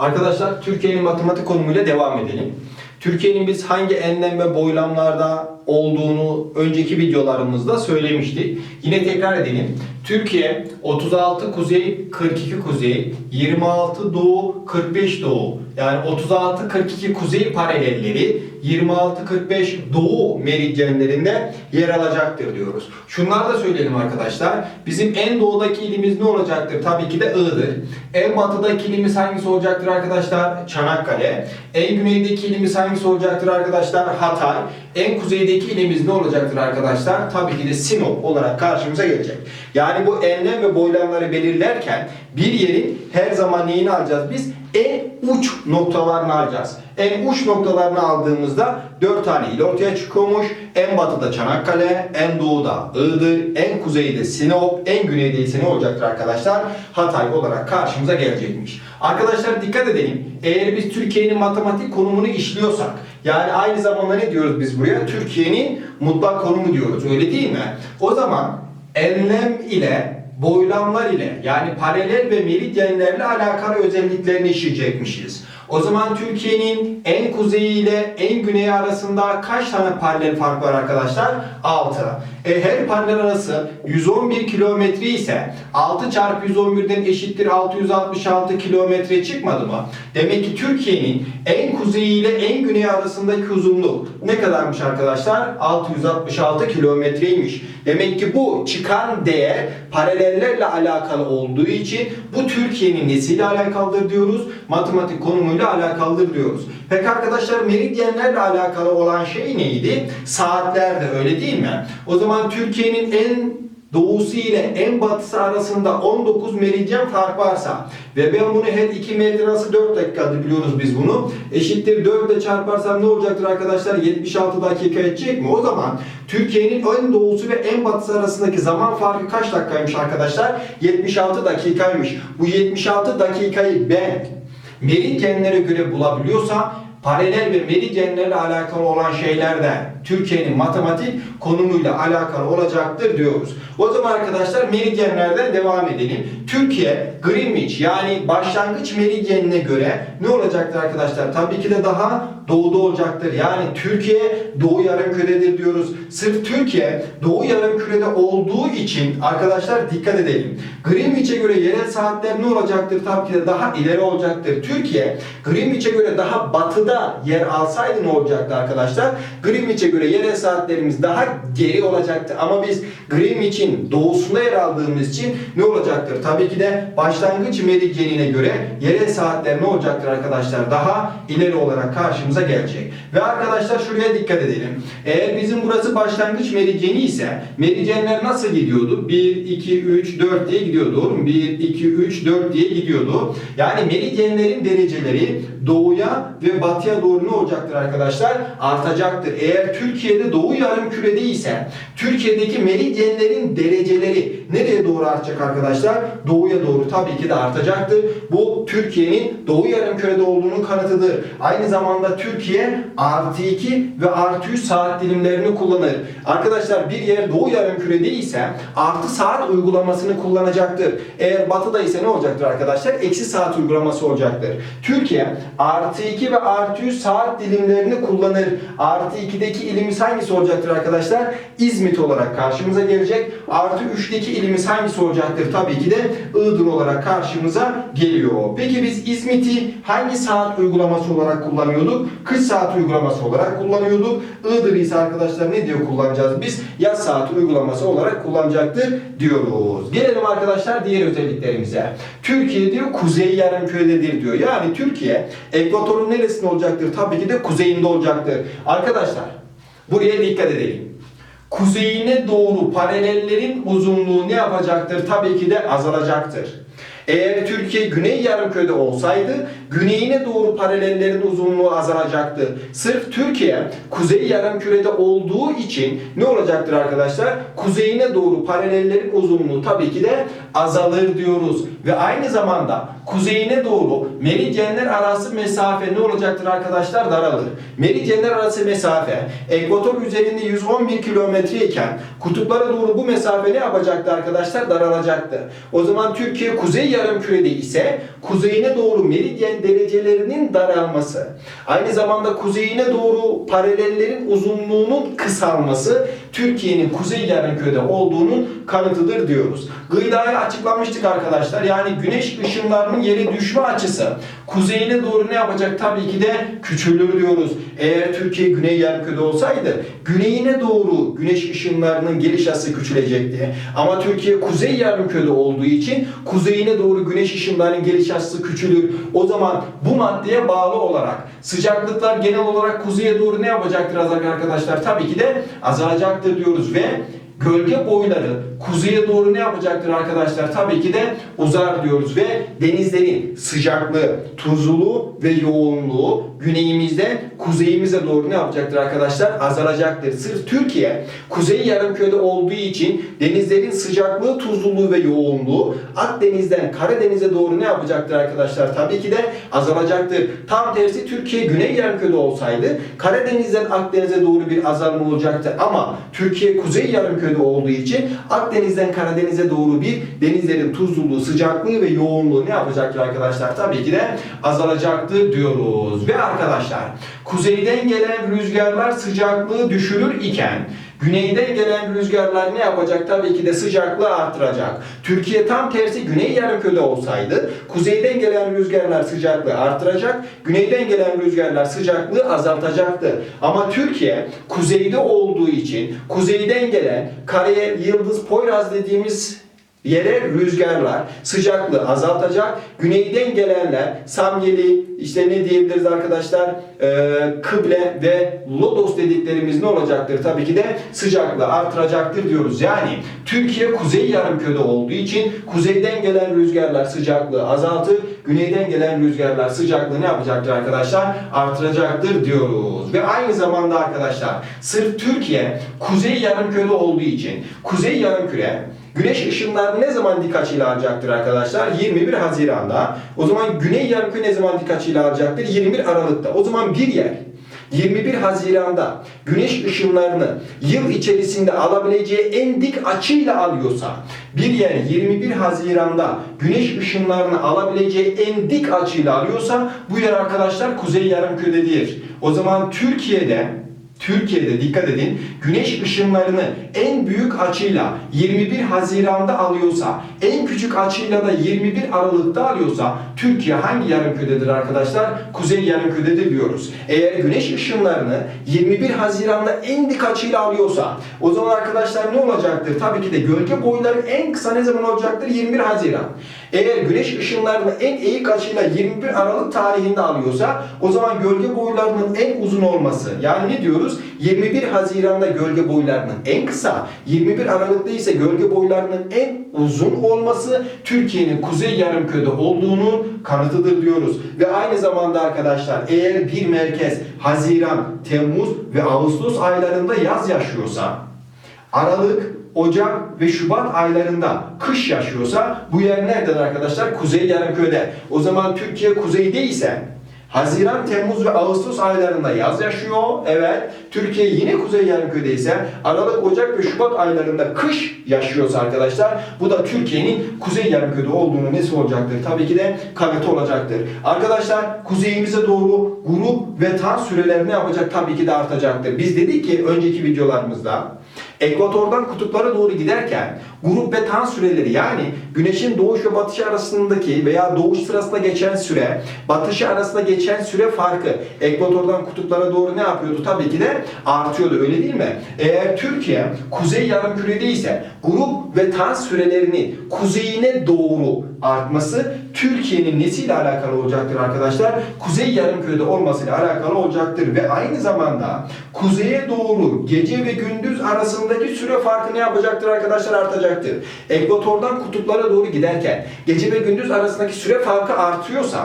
Arkadaşlar Türkiye'nin matematik konumuyla devam edelim. Türkiye'nin biz hangi enlem ve boylamlarda olduğunu önceki videolarımızda söylemiştik. Yine tekrar edelim. Türkiye 36 kuzey, 42 kuzey, 26 doğu, 45 doğu. Yani 36 42 kuzey paralelleri 26 45 doğu meridyenlerinde yer alacaktır diyoruz. Şunları da söyleyelim arkadaşlar. Bizim en doğudaki ilimiz ne olacaktır? Tabii ki de Iğdır. En batıdaki ilimiz hangisi olacaktır arkadaşlar? Çanakkale. En güneydeki ilimiz hangisi olacaktır arkadaşlar? Hatay. En kuzeydeki ilimiz ne olacaktır arkadaşlar? Tabii ki de Sinop olarak karşımıza gelecek. Yani bu enlem ve boylamları belirlerken bir yerin her zaman neyini alacağız biz? En uç noktalarını alacağız. En uç noktalarını aldığımızda 4 tane il ortaya çıkıyormuş. En batıda Çanakkale, en doğuda Iğdır, en kuzeyde Sinop, en güneyde ise ne olacaktır arkadaşlar? Hatay olarak karşımıza gelecekmiş. Arkadaşlar dikkat edelim. Eğer biz Türkiye'nin matematik konumunu işliyorsak, yani aynı zamanda ne diyoruz biz buraya? Türkiye'nin mutlak konumu diyoruz. Öyle değil mi? O zaman enlem ile boylamlar ile yani paralel ve meridyenlerle alakalı özelliklerini işleyecekmişiz. O zaman Türkiye'nin en kuzeyi ile en güneyi arasında kaç tane paralel fark var arkadaşlar? 6. E, her paralel arası 111 kilometre ise 6 çarpı 111'den eşittir 666 kilometre çıkmadı mı? Demek ki Türkiye'nin en kuzeyi ile en güneyi arasındaki uzunluk ne kadarmış arkadaşlar? 666 kilometreymiş. Demek ki bu çıkan değer paralellerle alakalı olduğu için bu Türkiye'nin nesiyle alakalıdır diyoruz? Matematik konumuyla alakalıdır diyoruz. Peki arkadaşlar meridyenlerle alakalı olan şey neydi? Saatlerde öyle değil mi? O zaman Türkiye'nin en doğusu ile en batısı arasında 19 meridyen fark varsa ve ben bunu her iki meridyen arası 4 dakikadır biliyoruz biz bunu. Eşittir 4 ile çarparsam ne olacaktır arkadaşlar? 76 dakika edecek mi? O zaman Türkiye'nin en doğusu ve en batısı arasındaki zaman farkı kaç dakikaymış arkadaşlar? 76 dakikaymış. Bu 76 dakikayı ben meridyenlere göre bulabiliyorsam paralel ve meridyenlerle alakalı olan şeyler de Türkiye'nin matematik konumuyla alakalı olacaktır diyoruz. O zaman arkadaşlar meridyenlerden devam edelim. Türkiye Greenwich yani başlangıç meridyenine göre ne olacaktır arkadaşlar? Tabii ki de daha doğuda olacaktır. Yani Türkiye doğu yarımküredir diyoruz. Sırf Türkiye doğu yarımkürede olduğu için arkadaşlar dikkat edelim. Greenwich'e göre yerel saatler ne olacaktır? Tabii ki de daha ileri olacaktır. Türkiye Greenwich'e göre daha batıda yer alsaydı ne olacaktı arkadaşlar? Greenwich'e göre yerel saatlerimiz daha geri olacaktı. Ama biz Greenwich'in doğusunda yer aldığımız için ne olacaktır? Tabii ki de başlangıç meridyenine göre yerel saatler ne olacaktır arkadaşlar? Daha ileri olarak karşımıza gelecek. Ve arkadaşlar şuraya dikkat edelim. Eğer bizim burası başlangıç meridyeni ise meridyenler nasıl gidiyordu? 1, 2, 3, 4 diye gidiyordu. Doğru mu? 1, 2, 3, 4 diye gidiyordu. Yani meridyenlerin dereceleri doğuya ve batıya doğru ne olacaktır arkadaşlar? Artacaktır. Eğer Türkiye'de doğu yarım kürede ise Türkiye'deki meridyenlerin dereceleri nereye doğru artacak arkadaşlar? Doğuya doğru tabii ki de artacaktır. Bu Türkiye'nin doğu yarım kürede olduğunu kanıtıdır. Aynı zamanda Türkiye artı 2 ve artı 3 saat dilimlerini kullanır. Arkadaşlar bir yer doğu yarım kürede ise artı saat uygulamasını kullanacaktır. Eğer batıda ise ne olacaktır arkadaşlar? Eksi saat uygulaması olacaktır. Türkiye artı 2 ve artı 3 saat dilimlerini kullanır. Artı 2'deki ilimiz hangisi olacaktır arkadaşlar? İzmit olarak karşımıza gelecek. Artı 3'teki ilimiz hangisi olacaktır? Tabii ki de Iğdır olarak karşımıza geliyor. Peki biz İzmit'i hangi saat uygulaması olarak kullanıyorduk? Kış saat uygulaması olarak kullanıyorduk. Iğdır'ı ise arkadaşlar ne diyor kullanacağız biz? Yaz saat uygulaması olarak kullanacaktır diyoruz. Gelelim arkadaşlar diğer özelliklerimize. Türkiye diyor kuzey yarımkürededir diyor. Yani Türkiye ekvatorun neresinde olacaktır? Tabii ki de kuzeyinde olacaktır. Arkadaşlar buraya dikkat edelim. Kuzeyine doğru paralellerin uzunluğu ne yapacaktır? Tabii ki de azalacaktır. Eğer Türkiye güney yarımkürede olsaydı güneyine doğru paralellerin uzunluğu azalacaktı. Sırf Türkiye kuzey yarımkürede olduğu için ne olacaktır arkadaşlar? Kuzeyine doğru paralellerin uzunluğu tabii ki de azalır diyoruz. Ve aynı zamanda kuzeyine doğru meridyenler arası mesafe ne olacaktır arkadaşlar? Daralır. Meridyenler arası mesafe ekvator üzerinde 111 kilometre iken kutuplara doğru bu mesafe ne yapacaktı arkadaşlar? Daralacaktı. O zaman Türkiye kuzey yarımkürede ise kuzeyine doğru meridyen derecelerinin daralması, aynı zamanda kuzeyine doğru paralellerin uzunluğunun kısalması Türkiye'nin kuzey yarımkürede olduğunun kanıtıdır diyoruz. Gıdayı açıklamıştık arkadaşlar. Yani güneş ışınlarının yere düşme açısı kuzeyine doğru ne yapacak? Tabii ki de küçülür diyoruz. Eğer Türkiye güney yarımkürede olsaydı güneyine doğru güneş ışınlarının geliş açısı küçülecekti. Ama Türkiye kuzey yarımkürede olduğu için kuzeyine doğru güneş ışınlarının geliş açısı küçülür. O zaman bu maddeye bağlı olarak sıcaklıklar genel olarak kuzeye doğru ne yapacaktır arkadaşlar? Tabii ki de azalacaktır diyoruz ve gölge boyları kuzeye doğru ne yapacaktır arkadaşlar? Tabii ki de uzar diyoruz ve denizlerin sıcaklığı, tuzluluğu ve yoğunluğu güneyimizde kuzeyimize doğru ne yapacaktır arkadaşlar? Azalacaktır. Sırf Türkiye kuzey yarımkürede olduğu için denizlerin sıcaklığı, tuzluluğu ve yoğunluğu Akdeniz'den Karadeniz'e doğru ne yapacaktır arkadaşlar? Tabii ki de azalacaktır. Tam tersi Türkiye güney yarımkürede olsaydı Karadeniz'den Akdeniz'e doğru bir azalma olacaktı ama Türkiye kuzey yarımkürede olduğu için Akdeniz'den Karadeniz'e doğru bir denizlerin tuzluluğu, sıcaklığı ve yoğunluğu ne yapacaktır arkadaşlar? Tabii ki de azalacaktır diyoruz. Ve arkadaşlar kuzeyden gelen rüzgarlar sıcaklığı düşürür iken Güneyden gelen rüzgarlar ne yapacak? Tabii ki de sıcaklığı arttıracak. Türkiye tam tersi güney yarımkürede olsaydı kuzeyden gelen rüzgarlar sıcaklığı arttıracak, güneyden gelen rüzgarlar sıcaklığı azaltacaktı. Ama Türkiye kuzeyde olduğu için kuzeyden gelen Karayel, Yıldız, Poyraz dediğimiz yere rüzgarlar sıcaklığı azaltacak. Güneyden gelenler Samyeli, işte ne diyebiliriz arkadaşlar, ee, Kıble ve Lodos dediklerimiz ne olacaktır? Tabii ki de sıcaklığı artıracaktır diyoruz. Yani Türkiye kuzey yarımkürede olduğu için kuzeyden gelen rüzgarlar sıcaklığı azaltır. Güneyden gelen rüzgarlar sıcaklığı ne yapacaktır arkadaşlar? Artıracaktır diyoruz. Ve aynı zamanda arkadaşlar sırf Türkiye kuzey yarımkürede olduğu için kuzey yarımküre Güneş ışınlarını ne zaman dik açıyla alacaktır arkadaşlar? 21 Haziran'da. O zaman Güney Yarımküre ne zaman dik açıyla alacaktır? 21 Aralık'ta. O zaman bir yer 21 Haziran'da güneş ışınlarını yıl içerisinde alabileceği en dik açıyla alıyorsa, bir yer 21 Haziran'da güneş ışınlarını alabileceği en dik açıyla alıyorsa bu yer arkadaşlar kuzey yarımküredir. O zaman Türkiye'de Türkiye'de dikkat edin güneş ışınlarını en büyük açıyla 21 Haziran'da alıyorsa en küçük açıyla da 21 Aralık'ta alıyorsa Türkiye hangi yarımküredir arkadaşlar? Kuzey yarımküredir diyoruz. Eğer güneş ışınlarını 21 Haziran'da en dik açıyla alıyorsa o zaman arkadaşlar ne olacaktır? Tabii ki de gölge boyları en kısa ne zaman olacaktır? 21 Haziran. Eğer güneş ışınlarını en eğik açıyla 21 Aralık tarihinde alıyorsa o zaman gölge boylarının en uzun olması yani ne diyoruz? 21 Haziran'da gölge boylarının en kısa, 21 Aralık'ta ise gölge boylarının en uzun olması Türkiye'nin kuzey yarımkürede olduğunun kanıtıdır diyoruz. Ve aynı zamanda arkadaşlar eğer bir merkez Haziran, Temmuz ve Ağustos aylarında yaz yaşıyorsa Aralık, Ocak ve Şubat aylarında kış yaşıyorsa bu yer nerede arkadaşlar? Kuzey yarımkürede. O zaman Türkiye kuzeyde ise Haziran, Temmuz ve Ağustos aylarında yaz yaşıyor. Evet. Türkiye yine kuzey yarımkürede ise Aralık, Ocak ve Şubat aylarında kış yaşıyorsa arkadaşlar bu da Türkiye'nin kuzey yarımkürede olduğunu nesi olacaktır? Tabii ki de kanıtı olacaktır. Arkadaşlar kuzeyimize doğru grup ve tan süreleri ne yapacak? Tabii ki de artacaktır. Biz dedik ki önceki videolarımızda Ekvatordan kutuplara doğru giderken grup ve tan süreleri yani güneşin doğuş ve batışı arasındaki veya doğuş sırasında geçen süre, batışı arasında geçen süre farkı ekvatordan kutuplara doğru ne yapıyordu? Tabii ki de artıyordu öyle değil mi? Eğer Türkiye kuzey yarımkürede ise grup ve tan sürelerinin kuzeyine doğru artması Türkiye'nin nesiyle alakalı olacaktır arkadaşlar? Kuzey yarımkürede olmasıyla alakalı olacaktır ve aynı zamanda kuzeye doğru gece ve gündüz arasındaki süre farkı ne yapacaktır arkadaşlar? Artacaktır. Ekvatordan kutuplara doğru giderken gece ve gündüz arasındaki süre farkı artıyorsa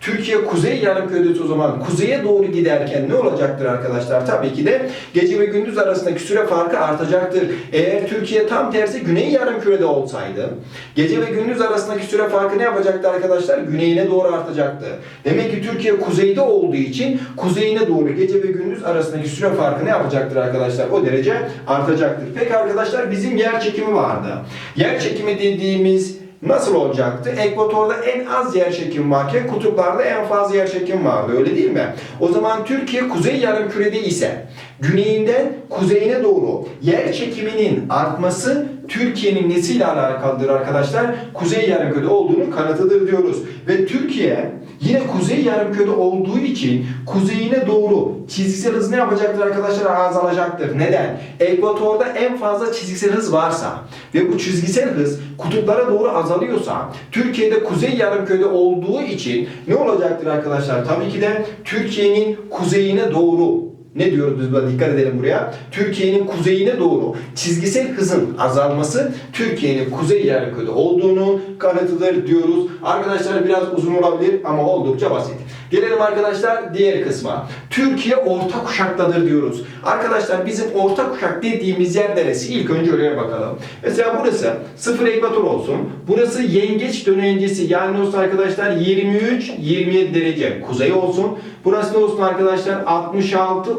Türkiye kuzey yarımkürede o zaman kuzeye doğru giderken ne olacaktır arkadaşlar? Tabii ki de gece ve gündüz arasındaki süre farkı artacaktır. Eğer Türkiye tam tersi güney yarımkürede olsaydı gece ve gündüz arasındaki süre farkı ne yapacaktı arkadaşlar? Güneyine doğru artacaktı. Demek ki Türkiye kuzeyde olduğu için kuzeyine doğru gece ve gündüz arasındaki süre farkı ne yapacaktır arkadaşlar? O derece artacaktır. Peki arkadaşlar bizim yer çekimi vardı. Yer çekimi dediğimiz nasıl olacaktı? Ekvatorda en az yer çekim varken kutuplarda en fazla yer çekim vardı öyle değil mi? O zaman Türkiye kuzey yarımkürede ise güneyinden kuzeyine doğru yer çekiminin artması Türkiye'nin nesiyle alakalıdır arkadaşlar? Kuzey yarımkürede olduğunu kanıtıdır diyoruz. Ve Türkiye yine kuzey yarımkürede olduğu için kuzeyine doğru çizgisel hız ne yapacaktır arkadaşlar? Azalacaktır. Neden? Ekvatorda en fazla çizgisel hız varsa ve bu çizgisel hız kutuplara doğru azalıyorsa Türkiye'de kuzey yarımkürede olduğu için ne olacaktır arkadaşlar? Tabii ki de Türkiye'nin kuzeyine doğru ne diyoruz biz buna dikkat edelim buraya. Türkiye'nin kuzeyine doğru çizgisel hızın azalması Türkiye'nin kuzey yarımkürede olduğunu kanıtıdır diyoruz. Arkadaşlar biraz uzun olabilir ama oldukça basit. Gelelim arkadaşlar diğer kısma. Türkiye orta kuşaktadır diyoruz. Arkadaşlar bizim orta kuşak dediğimiz yer neresi? İlk önce oraya bakalım. Mesela burası sıfır ekvator olsun. Burası yengeç dönencesi yani olsun arkadaşlar 23-27 derece kuzey olsun. Burası ne olsun arkadaşlar?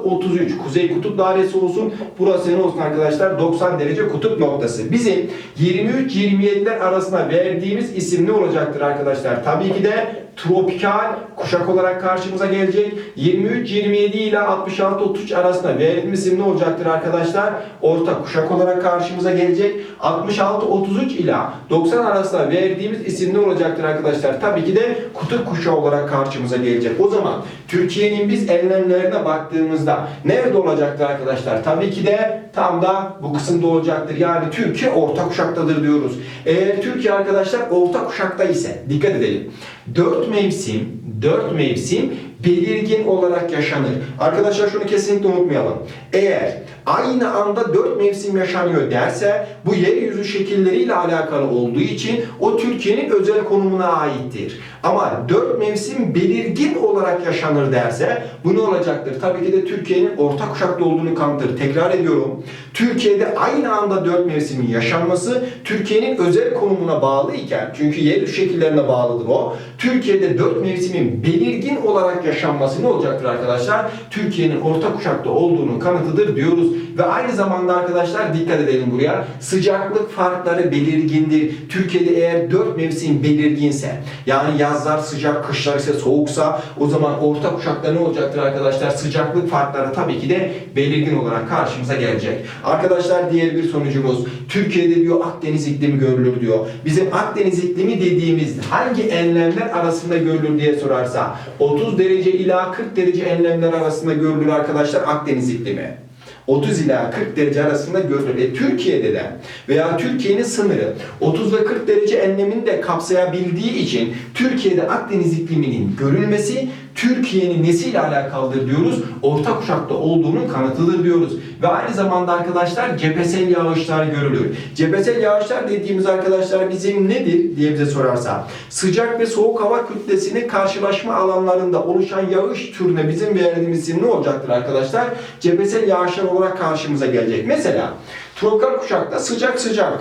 66-33 kuzey kutup dairesi olsun. Burası ne olsun arkadaşlar? 90 derece kutup noktası. Bizim 23-27'ler arasında verdiğimiz isim ne olacaktır arkadaşlar? Tabii ki de tropikal kuşak olarak karşımıza gelecek. 23-27 ile 66-33 arasında verdiğimiz isim ne olacaktır arkadaşlar? Orta kuşak olarak karşımıza gelecek. 66-33 ile 90 arasında verdiğimiz isim ne olacaktır arkadaşlar? Tabii ki de kutup kuşağı olarak karşımıza gelecek. O zaman Türkiye'nin biz enlemlerine baktığımızda nerede olacaktır arkadaşlar? Tabii ki de tam da bu kısımda olacaktır. Yani Türkiye orta kuşaktadır diyoruz. Eğer Türkiye arkadaşlar orta kuşakta ise dikkat edelim. 4 mevsim, 4 mevsim belirgin olarak yaşanır. Arkadaşlar şunu kesinlikle unutmayalım. Eğer aynı anda 4 mevsim yaşanıyor derse bu yeryüzü şekilleriyle alakalı olduğu için o Türkiye'nin özel konumuna aittir. Ama 4 mevsim belirgin olarak yaşanır derse bu ne olacaktır? Tabii ki de Türkiye'nin orta kuşakta olduğunu kanıtır. Tekrar ediyorum. Türkiye'de aynı anda 4 mevsimin yaşanması Türkiye'nin özel konumuna bağlı iken çünkü yeryüzü şekillerine bağlıdır o. Türkiye'de 4 mevsimin belirgin olarak yaşanması ne olacaktır arkadaşlar? Türkiye'nin orta kuşakta olduğunun kanıtıdır diyoruz. Ve aynı zamanda arkadaşlar dikkat edelim buraya. Sıcaklık farkları belirgindir. Türkiye'de eğer 4 mevsim belirginse yani yazlar sıcak, kışlar ise soğuksa o zaman orta kuşakta ne olacaktır arkadaşlar? Sıcaklık farkları tabii ki de belirgin olarak karşımıza gelecek. Arkadaşlar diğer bir sonucumuz Türkiye'de diyor Akdeniz iklimi görülür diyor. Bizim Akdeniz iklimi dediğimiz hangi enlemler arasında görülür diye sorarsa 30 derece ila 40 derece enlemler arasında görülür arkadaşlar Akdeniz iklimi. 30 ila 40 derece arasında görülür. E, Türkiye'de de veya Türkiye'nin sınırı 30 ve 40 derece enlemini de kapsayabildiği için Türkiye'de Akdeniz ikliminin görülmesi Türkiye'nin nesiyle alakalıdır diyoruz? Orta kuşakta olduğunun kanıtıdır diyoruz. Ve aynı zamanda arkadaşlar cephesel yağışlar görülür. Cephesel yağışlar dediğimiz arkadaşlar bizim nedir diye bize sorarsa sıcak ve soğuk hava kütlesinin karşılaşma alanlarında oluşan yağış türüne bizim verdiğimiz isim ne olacaktır arkadaşlar? Cephesel yağışlar olarak karşımıza gelecek. Mesela tropikal kuşakta sıcak sıcak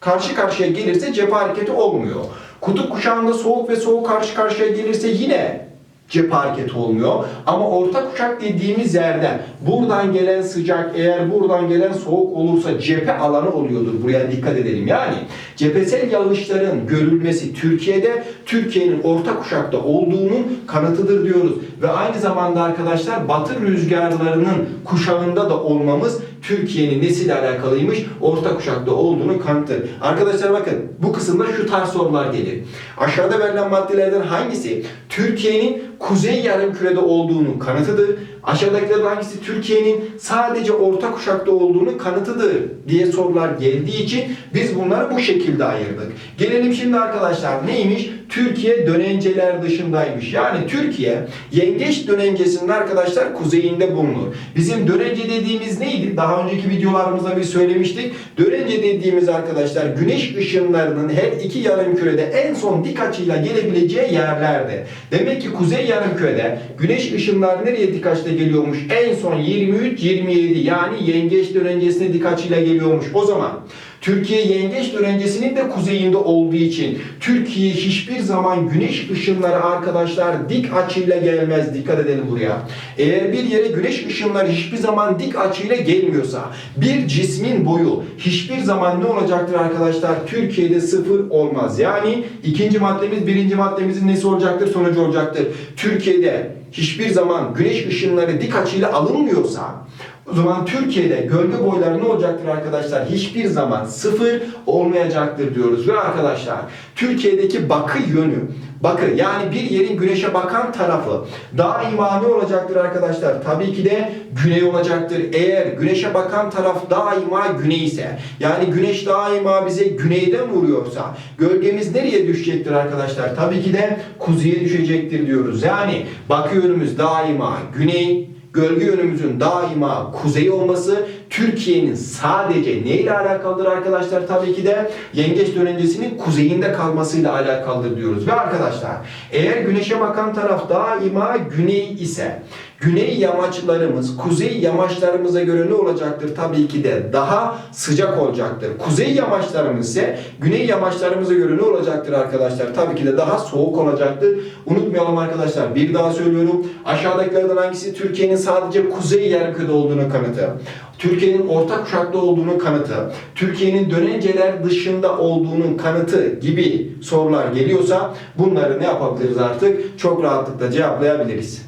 karşı karşıya gelirse cephe hareketi olmuyor. Kutup kuşağında soğuk ve soğuk karşı karşıya gelirse yine cephe hareketi olmuyor. Ama orta kuşak dediğimiz yerde buradan gelen sıcak eğer buradan gelen soğuk olursa cephe alanı oluyordur. Buraya dikkat edelim. Yani cephesel yağışların görülmesi Türkiye'de Türkiye'nin orta kuşakta olduğunun kanıtıdır diyoruz. Ve aynı zamanda arkadaşlar batı rüzgarlarının kuşağında da olmamız Türkiye'nin nesiyle alakalıymış? Orta kuşakta olduğunu kanıtır. Arkadaşlar bakın bu kısımda şu tarz sorular gelir. Aşağıda verilen maddelerden hangisi Türkiye'nin kuzey yarımkürede olduğunu kanıtıdır? Aşağıdakilerden hangisi Türkiye'nin sadece orta kuşakta olduğunu kanıtıdır diye sorular geldiği için biz bunları bu şekilde ayırdık. Gelelim şimdi arkadaşlar neymiş? Türkiye dönenceler dışındaymış. Yani Türkiye yengeç dönencesinin arkadaşlar kuzeyinde bulunur. Bizim dönence dediğimiz neydi? Daha önceki videolarımızda bir söylemiştik. Dönence dediğimiz arkadaşlar güneş ışınlarının her iki yarımkürede en son dik açıyla gelebileceği yerlerdi. Demek ki kuzey yarımkürede güneş ışınları nereye dik açıyla geliyormuş? En son 23-27 yani yengeç dönencesine dik açıyla geliyormuş. O zaman Türkiye yengeç dönencesinin de kuzeyinde olduğu için Türkiye hiçbir zaman güneş ışınları arkadaşlar dik açıyla gelmez. Dikkat edelim buraya. Eğer bir yere güneş ışınları hiçbir zaman dik açıyla gelmiyorsa bir cismin boyu hiçbir zaman ne olacaktır arkadaşlar? Türkiye'de sıfır olmaz. Yani ikinci maddemiz birinci maddemizin nesi olacaktır? Sonucu olacaktır. Türkiye'de hiçbir zaman güneş ışınları dik açıyla alınmıyorsa o zaman Türkiye'de gölge boyları ne olacaktır arkadaşlar? Hiçbir zaman sıfır olmayacaktır diyoruz. Ve arkadaşlar Türkiye'deki bakı yönü, bakı yani bir yerin güneşe bakan tarafı daima ne olacaktır arkadaşlar? Tabii ki de güney olacaktır. Eğer güneşe bakan taraf daima güney ise yani güneş daima bize güneyden vuruyorsa gölgemiz nereye düşecektir arkadaşlar? Tabii ki de kuzeye düşecektir diyoruz. Yani bakı yönümüz daima güney, gölge yönümüzün daima kuzey olması Türkiye'nin sadece ne ile alakalıdır arkadaşlar? Tabii ki de yengeç dönencesinin kuzeyinde kalmasıyla alakalıdır diyoruz. Ve arkadaşlar eğer güneşe bakan taraf daima güney ise güney yamaçlarımız kuzey yamaçlarımıza göre ne olacaktır? Tabii ki de daha sıcak olacaktır. Kuzey yamaçlarımız ise güney yamaçlarımıza göre ne olacaktır arkadaşlar? Tabii ki de daha soğuk olacaktır. Unutmayalım arkadaşlar. Bir daha söylüyorum. Aşağıdakilerden hangisi Türkiye'nin sadece kuzey yarımkürede olduğunu kanıtı? Türkiye'nin orta kuşakta olduğunun kanıtı, Türkiye'nin dönenceler dışında olduğunun kanıtı gibi sorular geliyorsa bunları ne yapabiliriz artık? Çok rahatlıkla cevaplayabiliriz.